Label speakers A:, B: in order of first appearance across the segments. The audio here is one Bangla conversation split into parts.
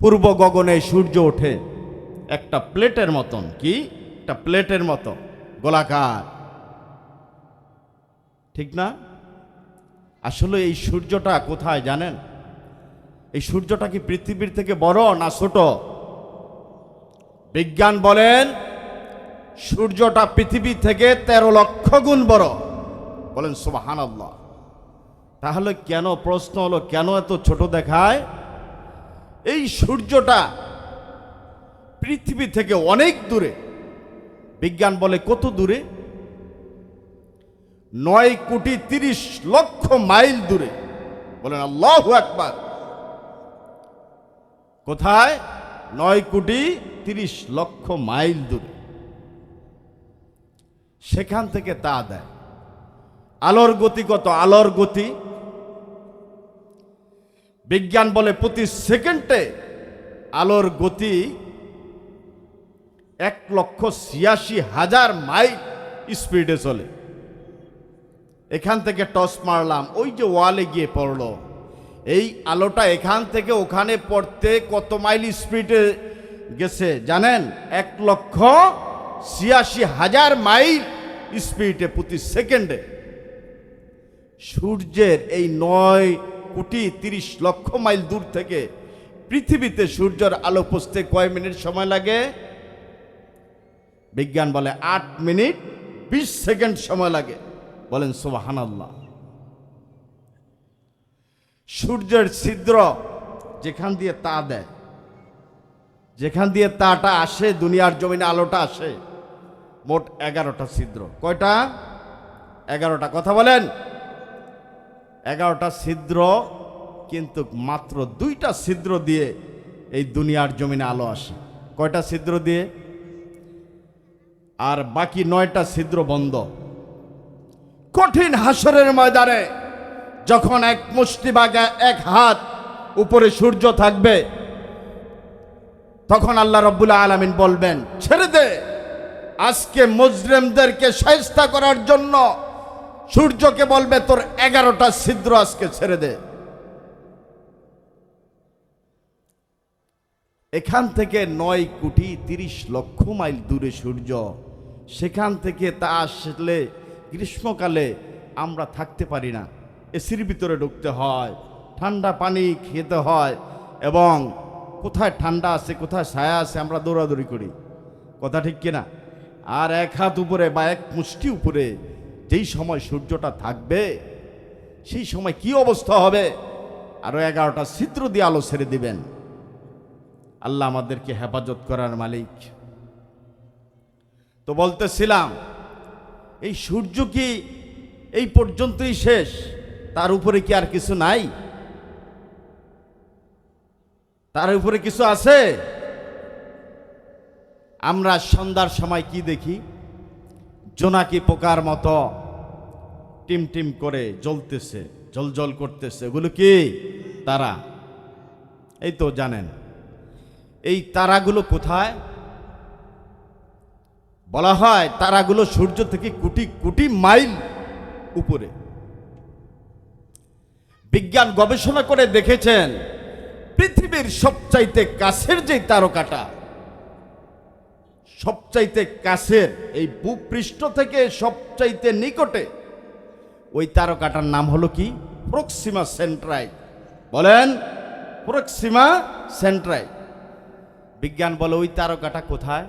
A: পূর্ব গগনে সূর্য ওঠে। একটা প্লেটের মতন, কি? একটা প্লেটের মতো গোলাকার। ঠিক না? আসলে এই সূর্যটা কোথায় জানেন? এই সূর্যটা কি পৃথিবীর থেকে বড় না ছোট? বিজ্ঞান বলেন, সূর্যটা পৃথিবী থেকে তেরো লক্ষ গুণ বড়। বলেন সুবাহান তাহলে কেন প্রশ্ন হলো, কেন এত ছোট দেখায়? এই সূর্যটা পৃথিবী থেকে অনেক দূরে। বিজ্ঞান বলে কত দূরে? নয় কোটি তিরিশ লক্ষ মাইল দূরে। বলেন আল্লাহ একবার কোথায়? নয় কোটি তিরিশ লক্ষ মাইল দূরে। সেখান থেকে তা দেয়। আলোর গতি কত? আলোর গতি বিজ্ঞান বলে প্রতি সেকেন্ডে আলোর গতি এক লক্ষ ছিয়াশি হাজার মাইল স্পিডে চলে। এখান থেকে টস মারলাম, ওই যে ওয়ালে গিয়ে পড়ল। এই আলোটা এখান থেকে ওখানে পড়তে কত মাইল স্পিডে গেছে জানেন? এক লক্ষ ছিয়াশি হাজার মাইল স্পিডে প্রতি সেকেন্ডে। সূর্যের এই নয় কোটি তিরিশ লক্ষ মাইল দূর থেকে পৃথিবীতে সূর্যের আলো পৌঁছতে কয় মিনিট সময় লাগে? বিজ্ঞান বলে আট মিনিট বিশ সেকেন্ড সময় লাগে। বলেন সুবাহান আল্লাহ সূর্যের ছিদ্র যেখান দিয়ে তা দেয়, যেখান দিয়ে তাটা আসে, দুনিয়ার জমিনে আলোটা আসে, মোট এগারোটা ছিদ্র। কয়টা? এগারোটা। কথা বলেন এগারোটা ছিদ্র, কিন্তু মাত্র দুইটা ছিদ্র দিয়ে এই দুনিয়ার জমিনে আলো আসে। কয়টা ছিদ্র দিয়ে? আর বাকি নয়টা ছিদ্র বন্ধ। কঠিন হাসরের ময়দানে যখন এক মুষ্টি বাগা এক হাত উপরে সূর্য থাকবে, তখন আল্লাহ রব্বুল্লাহ আলমিন বলবেন, ছেড়ে দে। আজকে মুজরিমদেরকে সাহিস্তা করার জন্য সূর্যকে বলবে, তোর এগারোটা ছিদ্র আজকে ছেড়ে দে। এখান থেকে নয় কোটি তিরিশ লক্ষ মাইল দূরে সূর্য। সেখান থেকে তা আসলে গ্রীষ্মকালে আমরা থাকতে পারি না। এসির ভিতরে ঢুকতে হয়, ঠান্ডা পানি খেতে হয় এবং কোথায় ঠান্ডা আছে, কোথায় ছায়া আছে আমরা দৌড়াদৌড়ি করি। কথা ঠিক কিনা? আর এক হাত উপরে বা এক মুষ্টি উপরে যেই সময় সূর্যটা থাকবে, সেই সময় কি অবস্থা হবে? আরও এগারোটা ছিদ্র দিয়ে আলো ছেড়ে দিবেন। আল্লাহ আমাদেরকে হেফাজত করার মালিক। তো বলতেছিলাম, এই সূর্য কি এই পর্যন্তই শেষ? তার উপরে কি আর কিছু নাই? তার উপরে কিছু আছে? আমরা সন্ধ্যার সময় কি দেখি? জোনাকি পোকার মতো টিম টিম করে জ্বলতেছে জল করতেছে। ওগুলো কি? তারা। এই তো জানেন। এই তারাগুলো কোথায়? বলা হয় তারাগুলো সূর্য থেকে কোটি কোটি মাইল উপরে। বিজ্ঞান গবেষণা করে দেখেছেন, পৃথিবীর সবচাইতে কাছের যে তারকাটা সবচাইতে কাছের, এই ভূপৃষ্ঠ থেকে সবচাইতে নিকটে, ওই তারকাটার নাম হলো কি? প্রক্সিমা সেন্ট্রাই বলেন, প্রক্সিমা সেন্ট্রাই বিজ্ঞান বলে ওই তারকাটা কোথায়?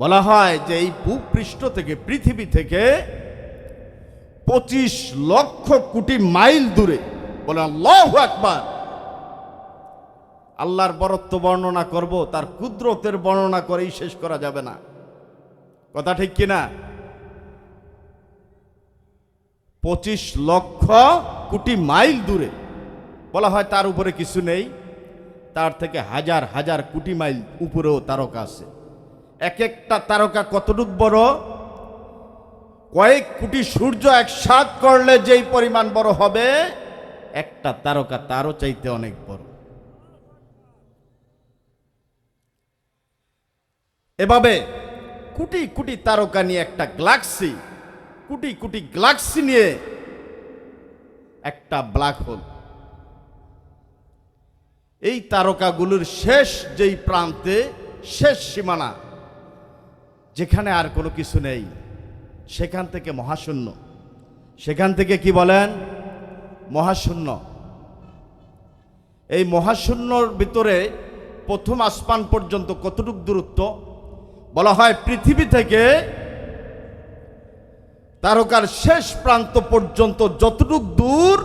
A: বলা হয় যে এই ভূপৃষ্ঠ থেকে, পৃথিবী থেকে পঁচিশ লক্ষ কোটি মাইল দূরে বলে আল্লাহ একবার আল্লাহর বরত্ব বর্ণনা করব, তার কুদরতের বর্ণনা করেই শেষ করা যাবে না। কথা ঠিক কিনা? পঁচিশ লক্ষ কোটি মাইল দূরে। বলা হয় তার উপরে কিছু নেই, তার থেকে হাজার হাজার কোটি মাইল উপরেও তারকা আছে। এক একটা তারকা কতটুক বড়? কয়েক কোটি সূর্য একসাথ করলে যেই পরিমাণ বড় হবে, একটা তারকা তারও চাইতে অনেক বড়। এভাবে কোটি কোটি তারকা নিয়ে একটা গ্লাক্সি কোটি কোটি গ্লাক্সি নিয়ে একটা ব্ল্যাক হোল এই তারকাগুলোর শেষ যেই প্রান্তে, শেষ সীমানা, যেখানে আর কোনো কিছু নেই, সেখান থেকে মহাশূন্য। সেখান থেকে কি বলেন? মহাশূন্য। এই মহাশূন্যর ভিতরে প্রথম আসমান পর্যন্ত কতটুক দূরত্ব? বলা হয় পৃথিবী থেকে তারকার শেষ প্রান্ত পর্যন্ত যতটুক দূর,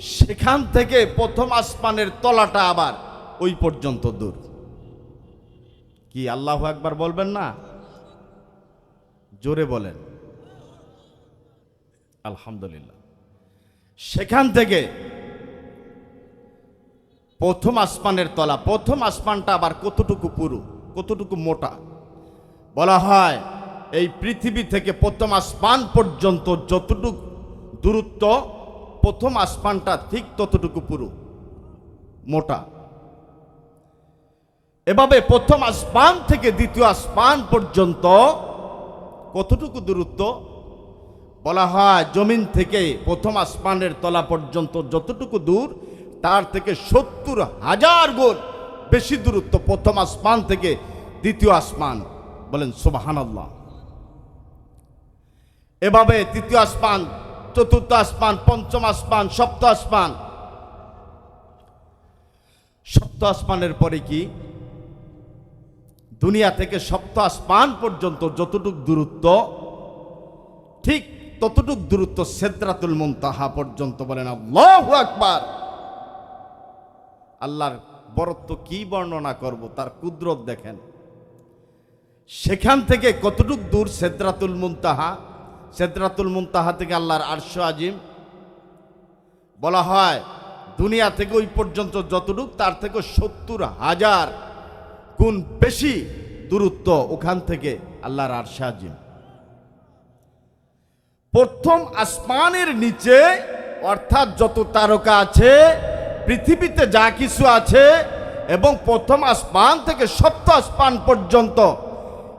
A: সেখান থেকে প্রথম আসমানের তলাটা আবার ওই পর্যন্ত দূর। কি আল্লাহ একবার বলবেন না? জোরে বলেন। আলহামদুলিল্লাহ। সেখান থেকে প্রথম আসমানের তলা, প্রথম আসমানটা আবার কতটুকু পুরু? কতটুকু মোটা? বলা হয়, এই পৃথিবী থেকে প্রথম আসমান পর্যন্ত যতটুকু দূরত্ব, প্রথম আসমানটা ঠিক ততটুকু পুরু, মোটা। এভাবে প্রথম আসমান থেকে দ্বিতীয় আসমান পর্যন্ত কতটুকু দূরত্ব? বলা হয়, জমিন থেকে প্রথম আসমানের তলা পর্যন্ত যতটুকু দূর, তার থেকে সত্তর হাজার গুণ বেশি দূরত্ব, প্রথম আসমান থেকে দ্বিতীয় আসমান। বলেন সুবাহান আল্লাহ এভাবে তৃতীয় আসমান, চতুর্থ আসমান, পঞ্চম আসমান, সপ্ত আসমান। সপ্ত আসমানের পরে কি? দুনিয়া থেকে সপ্ত আসমান পর্যন্ত যতটুক দূরত্ব, ঠিক ততটুক দূরত্ব সেদ্রাতুল মুনতাহা পর্যন্ত বলেন, আল্লাহু আকবার। আল্লাহর বরত্ব কি বর্ণনা করব, তার কুদরত দেখেন। সেখান থেকে কতটুক দূর সেদ্রাতুল মুনতাহা? সেদ্রাতুল মুনতাহা থেকে আল্লাহর আরশ আজিম। বলা হয়, দুনিয়া থেকে ওই পর্যন্ত যতটুক, তার থেকে সত্তর হাজার গুণ বেশি দূরত্ব ওখান থেকে আল্লাহর আরশ আজিম। প্রথম আসমানের নিচে, অর্থাৎ যত তারকা আছে পৃথিবীতে যা কিছু আছে এবং প্রথম আসমান থেকে সপ্ত আসমান পর্যন্ত,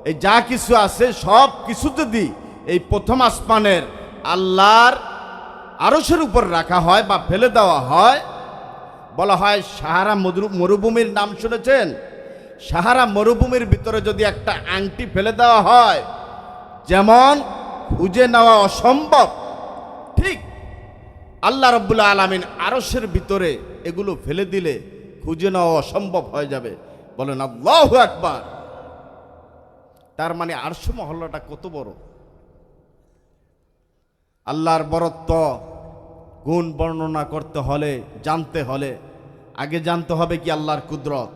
A: এই যা কিছু আছে সব কিছু যদি এই প্রথম আসমানের আল্লাহর আরসের উপর রাখা হয় বা ফেলে দেওয়া হয়, বলা হয় সাহারা মরু- মরুভূমির নাম শুনেছেন? সাহারা মরুভূমির ভিতরে যদি একটা আংটি ফেলে দেওয়া হয়, যেমন খুঁজে নেওয়া অসম্ভব, ঠিক আল্লাহ রব্বুল আলমিন আরসের ভিতরে এগুলো ফেলে দিলে খুঁজে নেওয়া অসম্ভব হয়ে যাবে। বলেন, আল্লাহ একবার তার মানে আরশ মহল্লাটা কত বড়? আল্লাহর বরত্ব গুণ বর্ণনা করতে হলে, জানতে হলে, আগে জানতে হবে কি আল্লাহর কুদরত।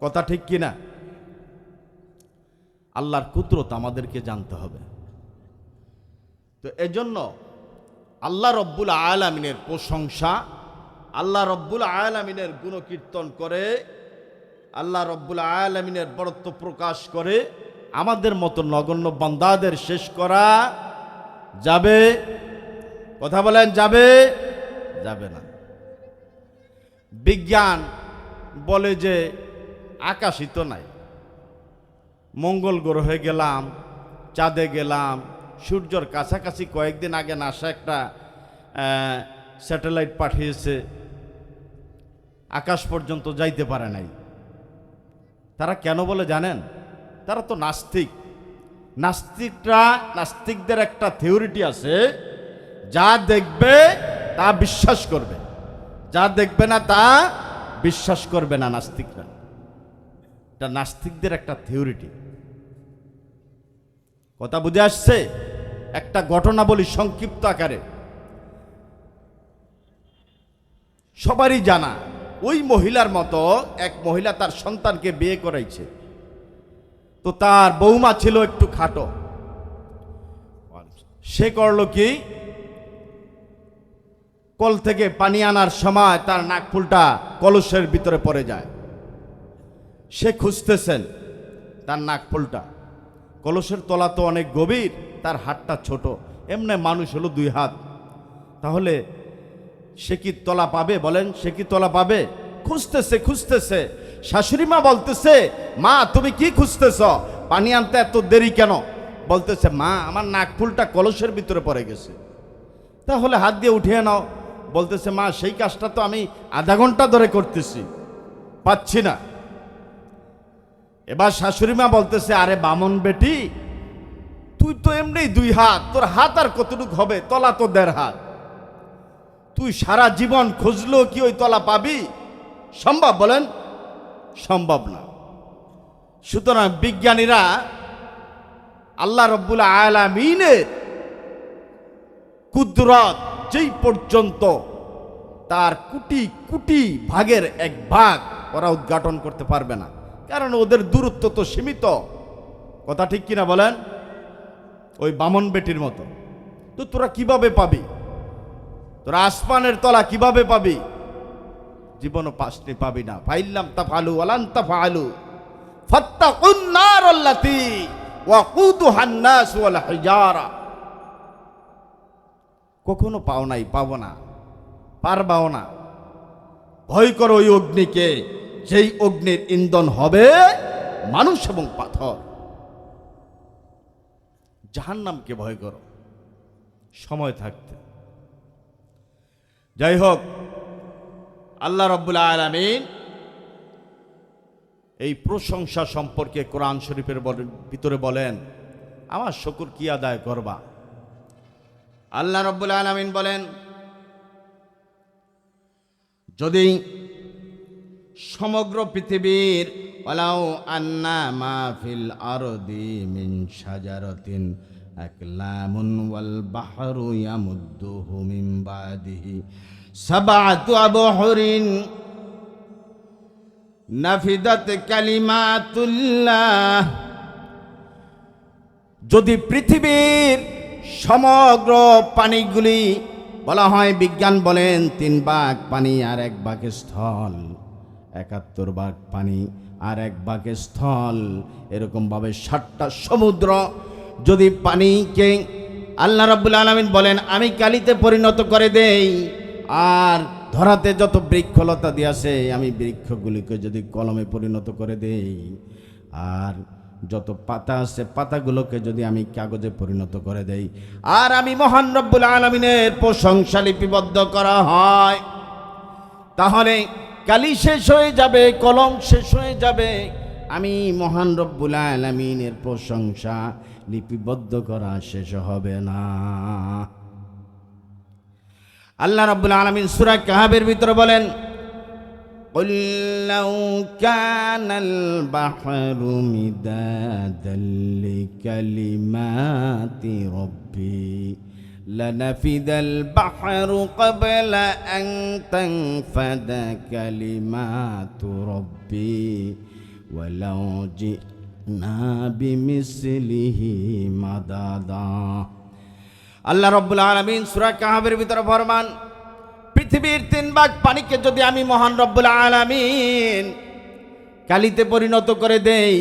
A: কথা ঠিক কি না আল্লাহর কুদরত আমাদেরকে জানতে হবে। তো এজন্য আল্লাহ রব্বুল আয়ালামিনের প্রশংসা আল্লাহ রব্বুল আয়ালামিনের গুণকীর্তন করে, আল্লাহ রব্বুল আয়ালামিনের বরত্ব প্রকাশ করে, আমাদের মতো নগণ্য বান্দাদের শেষ করা যাবে? কথা বলেন, যাবে? যাবে না। বিজ্ঞান বলে যে আকাশই তো নাই। মঙ্গল গ্রহে গেলাম, চাঁদে গেলাম, সূর্যর কাছাকাছি কয়েকদিন আগে নাসা একটা স্যাটেলাইট পাঠিয়েছে। আকাশ পর্যন্ত যাইতে পারে নাই। তারা কেন বলে জানেন? তারা তো নাস্তিক। নাস্তিকরা, নাস্তিকদের একটা থিওরিটি আছে, যা দেখবে তা বিশ্বাস করবে। যা দেখবে না তা বিশ্বাস করবে না নাস্তিকরা। এটা নাস্তিকদের একটা থিওরিটি। কথা বুঝে আসছে? একটা ঘটনা বলি সংক্ষিপ্ত আকারে। সবারই জানা। ওই মহিলার মতো এক মহিলা তার সন্তানকে বিয়ে করাইছে। তো তার বৌমা ছিল একটু খাটো। সে করল কি? কল থেকে পানি আনার সময় তার নাকফুলটা কলসের ভিতরে পড়ে যায়। সে খুঁজতেছেন তার নাকফুলটা কলসের তলা তো অনেক গভীর, তার হাতটা ছোট। এমনি মানুষ হলো দুই হাত। তাহলে সে কি তলা পাবে বলেন, সে কি তলা পাবে? খুঁজতেছে খুঁজতেছে। শাশুড়ি মা বলতেছে, মা, তুমি কি খুঁজতেছ? পানি আনতে এত দেরি কেন? বলতেছে, মা, আমার নাকফুলটা কলসের ভিতরে পড়ে গেছে। তাহলে হাত দিয়ে উঠিয়ে নাও। বলতেছে, মা, সেই কাজটা তো আমি আধা ঘণ্টা ধরে করতেছি। পাচ্ছি না। এবার শাশুড়ি মা বলতেছে, আরে বামন বেটি, তুই তো এমনি দুই হাত, তোর হাত আর কতটুক হবে? তলা তো দেড় হাত। তুই সারা জীবন খুঁজলেও কি ওই তলা পাবি? সম্ভব বলেন? সম্ভব না। সুতরাং বিজ্ঞানীরা আল্লাহ রব্বুল আলামিনের কুদরত যেই পর্যন্ত তার কুটি কুটি ভাগের এক ভাগ ওরা উদ্ঘাটন করতে পারবে না। কারণ ওদের দূরত্ব তো সীমিত। কথা ঠিক কিনা বলেন? ওই বামন বেটির মতো। তো তোরা কীভাবে পাবি? তোরা আসমানের তলা কীভাবে পাবি? জীবনও পাশনি পাবি না। ফাইল্লাম তা ফালু আলান্তা ফালু হিজারা। কখনো পাও নাই, পাবো না, পারবাও না। ভয় করো ওই অগ্নিকে, যেই অগ্নির ইন্ধন হবে মানুষ এবং পাথর। জাহান্নামকে ভয় করো। সময় থাকতে। যাই হোক, আল্লাহ রব্বুল আলমিন এই প্রশংসা সম্পর্কে কোরআন শরীফের ভিতরে বলেন, আমার শকুর কি আদায় করবা? আল্লাহ রব্বুল আলমিন বলেন, যদি সমগ্র পৃথিবীর ওলাও আন্না মাহফিল আরদি মিন সাজারতিন আকলামুন ওয়াল বাহরু ইয়ামুদ্দুহু মিন বাদিহি সাবআতু আবহুরিন নাফিদাত কালিমাতুল্লাহ। যদি পৃথিবীর সমগ্র পানিগুলি বলা হয় বিজ্ঞান বলেন, তিন ভাগ পানি আর এক ভাগ স্থল, একাত্তর ভাগ পানি আর এক ভাগ স্থল, এরকমভাবে ষাটটা সমুদ্র যদি পানিকে আল্লাহ রাব্বুল আলমিন বলেন, আমি কালিতে পরিণত করে দেই, আর ধরাতে যত বৃক্ষলতা দিয়েছে, আমি বৃক্ষগুলিকে যদি কলমে পরিণত করে দেই, আর যত পাতা আছে, পাতাগুলোকে যদি আমি কাগজে পরিণত করে দেই, আর আমি মহান রব্বুল আলমিনের প্রশংসা লিপিবদ্ধ করা হয়, তাহলে কালি শেষ হয়ে যাবে, কলম শেষ হয়ে যাবে। আমি মহান রব্বুল আলমিনের প্রশংসা লিপিবদ্ধ করা শেষ হবে না আল্লাহ রব্বুল আলমিন সুরা কাহাবের ভিতরে বলেন قل لو كان البحر مدادا لكلمات ربي لنفد البحر قبل أن تنفد كلمات ربي ولو جئنا বিমিসলিহি মাদাদা। আল্লাহ রব্বুল আলমিন সুরা কাহাবের ভিতরে ফরমান, পৃথিবীর তিন ভাগ পানিকে যদি আমি মহান রব্বুল আলমিন কালিতে পরিণত করে দেই,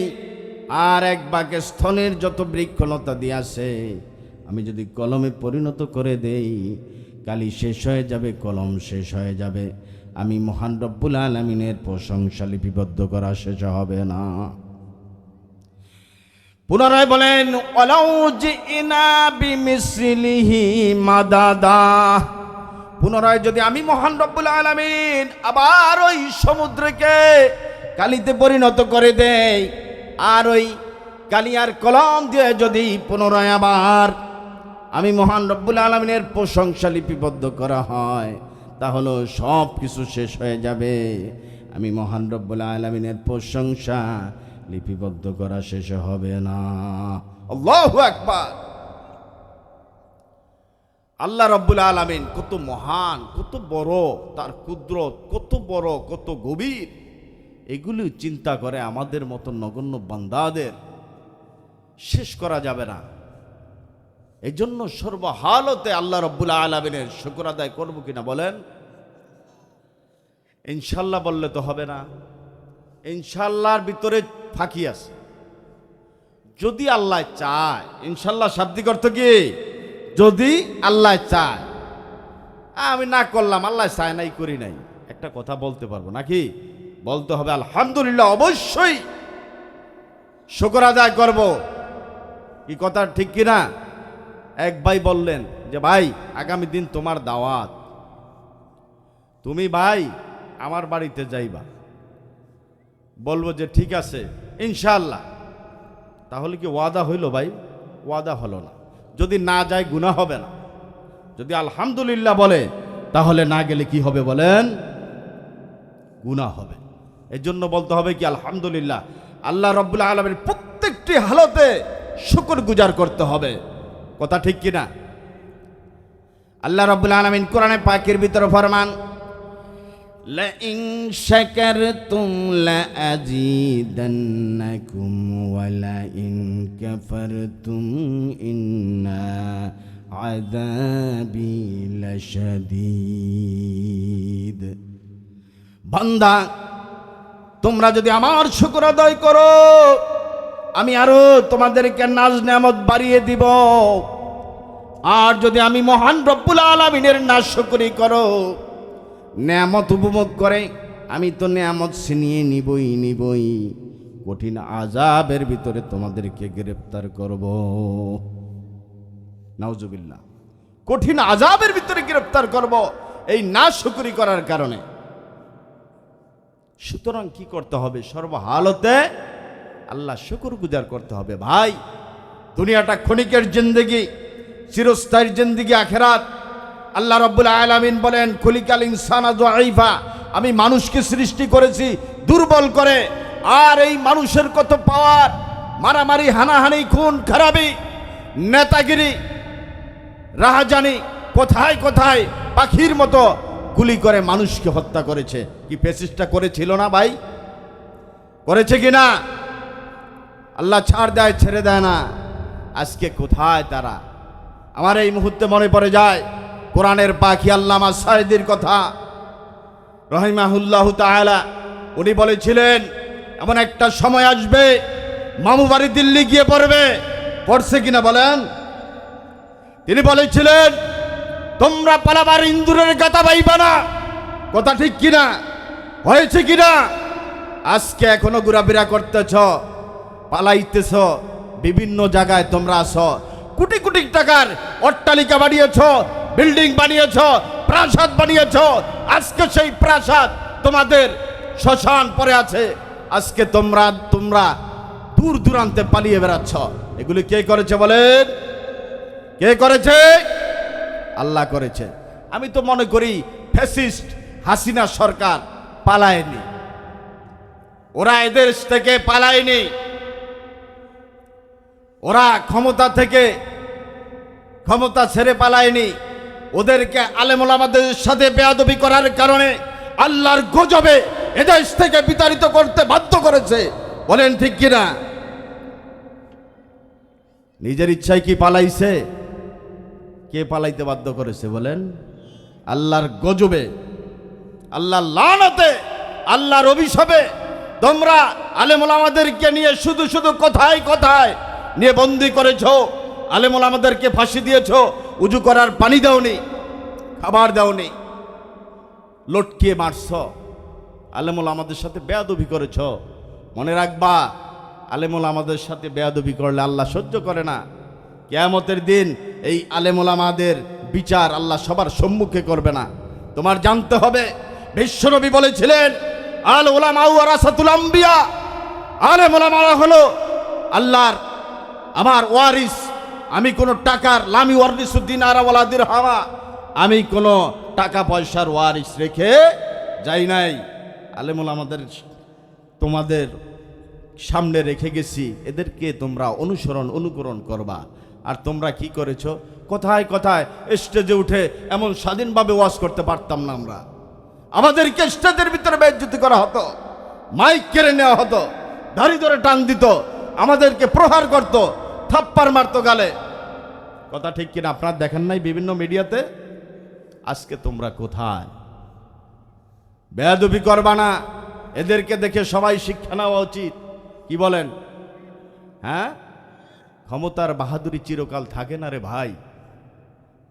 A: আর এক বাঘে স্থনের যত বৃক্ষলতা দিয়াছে আমি যদি কলমে পরিণত করে দেই, কালি শেষ হয়ে যাবে, কলম শেষ হয়ে যাবে। আমি মহান রব্বুল আলমিনের প্রশংসা লিপিবদ্ধ করা শেষ হবে না। পুনরায় বলেন পুনরায় যদি আমি মহান রব্বুল আলামিন আবার ওই সমুদ্রকে কালিতে পরিণত করে দেই, আর ওই কালিয়ার কলম দিয়ে যদি পুনরায় আবার আমি মহান রব্বুল আলমিনের প্রশংসা লিপিবদ্ধ করা হয়, তাহলে সব কিছু শেষ হয়ে যাবে। আমি মহান রব্বুল আলমিনের প্রশংসা লিপিবদ্ধ করা শেষ হবে না। আল্লাহু আকবার। আল্লাহ রব্বুল আলমিন কত মহান, কত বড় তার কুদরত, কত বড়, কত গভীর। এগুলি চিন্তা করে আমাদের মতো নগণ্য বান্দাদের শেষ করা যাবে না। এই জন্য সর্বহালতে আল্লাহ রব্বুল আলমিনের শুকর আদায় করব কিনা বলেন? ইনশাল্লাহ বললে তো হবে না। ইনশাল্লাহর ভিতরে ফাঁকি আছে। যদি আল্লাহ চায়, ইনশাল্লাহ শাব্দিক অর্থ কি? যদি আল্লাহ চায়। আমি না করলাম, আল্লাহ চায় নাই, করি নাই। একটা কথা বলতে পারব নাকি? বলতে হবে, আলহামদুলিল্লাহ, অবশ্যই শুকর আদায় করব। কি কথা, ঠিক কিনা? এক ভাই বললেন যে, ভাই, আগামী দিন তোমার দাওয়াত। তুমি ভাই, আমার বাড়িতে যাইবা। বলব যে ঠিক আছে ইনশাল্লাহ তাহলে কি ওয়াদা হইল ভাই? ওয়াদা হলো না। যদি না যায়, গুনাহ হবে না। যদি আলহামদুলিল্লাহ বলে, তাহলে না গেলে কি হবে বলেন? গুনাহ হবে। এর জন্য বলতে হবে কি, আলহামদুলিল্লাহ, আল্লাহ রব্বুল্লাহ আলমের প্রত্যেকটি হালতে শুকর গুজার করতে হবে। কথা ঠিক কিনা? আল্লাহ রব্বুল আলমিন কোরআনে পাকের ভিতরে ফরমান لئن شكرتم لأزيدنكم ولئن كفرتم إن عذابي لشديد বান্দা তোমরা যদি আমার শুকর আদায় করো আমি আরো তোমাদেরকে নাজ নেয়ামত বাড়িয়ে দিব আর যদি আমি মহান রব্বুল আলমিনের নাশ শুকরি করো নেয়ামত উপভোগ করে, আমি তো নেয়ামত ছিনিয়ে নিবই নিবই। কঠিন আজাবের ভিতরে তোমাদেরকে গ্রেপ্তার করব। নাউজুবিল্লাহ। কঠিন আজাবের ভিতরে গ্রেপ্তার করব, এই না শুকুরি করার কারণে। সুতরাং কি করতে হবে? সর্বহালতে আল্লাহ শুকুর গুজার করতে হবে। ভাই, দুনিয়াটা ক্ষণিকের জিন্দগি, চিরস্থায়ীর জিন্দগি, আখেরাত। আল্লাহ রব্বুল আলামিন বলেন, খুলিকাল ইনসানা আমি মানুষকে সৃষ্টি করেছি দুর্বল করে, আর এই মানুষের কত পাওয়ার? মারামারি, হানাহানি, খুন, খারাপি, নেতাগিরি, রাহাজানি, কোথায় কোথায়, পাখির মতো গুলি করে মানুষকে হত্যা করেছে। কি ফেসিসটা করেছিল না ভাই? করেছে কি না? আল্লাহ ছাড় দেয়, ছেড়ে দেয় না। আজকে কোথায় তারা? আমার এই মুহূর্তে মনে পড়ে যায় কোরআনের পাখি আল্লামা সাইদির কথা। রহিমাহুল্লাহ তাআলা, উনি বলেছিলেন, এমন একটা সময় আসবে, মামু বাড়ি দিল্লি গিয়ে পড়বে। পড়ছে কিনা বলেন? তিনি বলেছিলেন, তোমরা পালাবার ইন্দুরের গাতা পাইবা না। কথা ঠিক কিনা? হয়েছে কিনা? আজকে এখনও ঘোরাফেরা করতেছ, পালাইতেছ, বিভিন্ন জায়গায় তোমরা আস কোটি কোটি টাকার অট্টালিকা বানিয়েছ বিল্ডিং বানিয়েছ, প্রাসাদ বানিয়েছ। আজকে সেই প্রাসাদ তোমাদের শ্মশান পরে আছে। আজকে তোমরা তোমরা দূর দূরান্তে পালিয়ে বেড়াচ্ছ। এগুলি কে করেছে বলেন? কে করেছে? আল্লাহ করেছে। আমি তো মনে করি ফ্যাসিস্ট হাসিনা সরকার পালায়নি। ওরা এদেশ থেকে পালায়নি। ওরা ক্ষমতা থেকে ক্ষমতা ছেড়ে পালায়নি। ওদেরকে আলেমুল আমাদের সাথে বেয়াদবি করার কারণে আল্লাহর গজবে এদেশ থেকে বিতাড়িত করতে বাধ্য করেছে। বলেন ঠিক কিনা? নিজের ইচ্ছায় কি পালাইছে? কে পালাইতে বাধ্য করেছে বলেন? আল্লাহর গজবে, আল্লাহর লানতে, আল্লাহর অভিশাপে তোমরা আলেমুল আমাদেরকে নিয়ে শুধু শুধু কথায় কথায় নিয়ে বন্দি করেছ আলেমুল আমাদেরকে ফাঁসি দিয়েছ উজু করার পানি দাওনি, খাবার দাওনি। লটকিয়ে মারছ। আলেমুল আমাদের সাথে বেয়াদবি করেছ। মনে রাখবা, আলেমুল আমাদের সাথে বেয়াদবি করলে আল্লাহ সহ্য করে না। কেয়ামতের দিন এই আলেমুল আমাদের বিচার আল্লাহ সবার সম্মুখে করবে না। তোমার জানতে হবে বিশ্বনবী বলেছিলেন, আল ওলামাউ আরাসাতুল আম্বিয়া। আলেম ওলামারা হলো আল্লাহর আমার ওয়ারিস। আমি কোনো টাকার লামি ওয়ারিসুদ্দিন আরাওয়ালাদির হাওয়া। আমি কোনো টাকা পয়সার ওয়ারিস রেখে যাই নাই। আলেমুল আমাদের তোমাদের সামনে রেখে গেছি। এদেরকে তোমরা অনুসরণ, অনুকরণ করবা। আর তোমরা কি করেছ? কোথায় কোথায়? স্টেজে উঠে এমন স্বাধীনভাবে ওয়াজ করতে পারতাম না আমরা। আমাদেরকে স্টেজের ভিতরে বেজ্জতি করা হতো, মাইক কেড়ে নেওয়া হতো, দাড়ি ধরে টান দিত, আমাদেরকে প্রহার করত থাপ্পার মারতো গালে। কথা ঠিক কিনা? আপনারা দেখেন নাই বিভিন্ন মিডিয়াতে? আজকে তোমরা কোথায়? বেয়াদবি করবা না। এদেরকে দেখে সবাই শিক্ষা নেওয়া উচিত। কি বলেন? হ্যাঁ? ক্ষমতার বাহাদুরি চিরকাল থাকে না রে ভাই।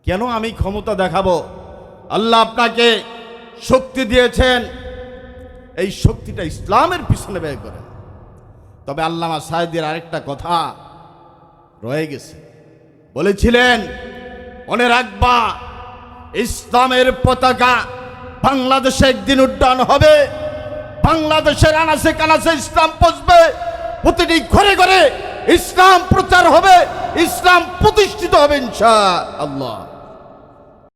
A: কেন আমি ক্ষমতা দেখাবো? আল্লাহ আপনাকে শক্তি দিয়েছেন। এই শক্তিটা ইসলামের পিছনে ব্যয় করেন তবে আল্লামা সাহেদের আরেকটা কথা। রয়ে গেছে। বলেছিলেন, মনে রাখবা, ইসলামের পতাকা বাংলাদেশে একদিন উড্ডয়ন হবে। বাংলাদেশের আনাসে কানাসে ইসলাম পচবে। প্রতিটি ঘরে ঘরে ইসলাম প্রচার হবে, ইসলাম প্রতিষ্ঠিত হবে ইনশা আল্লাহ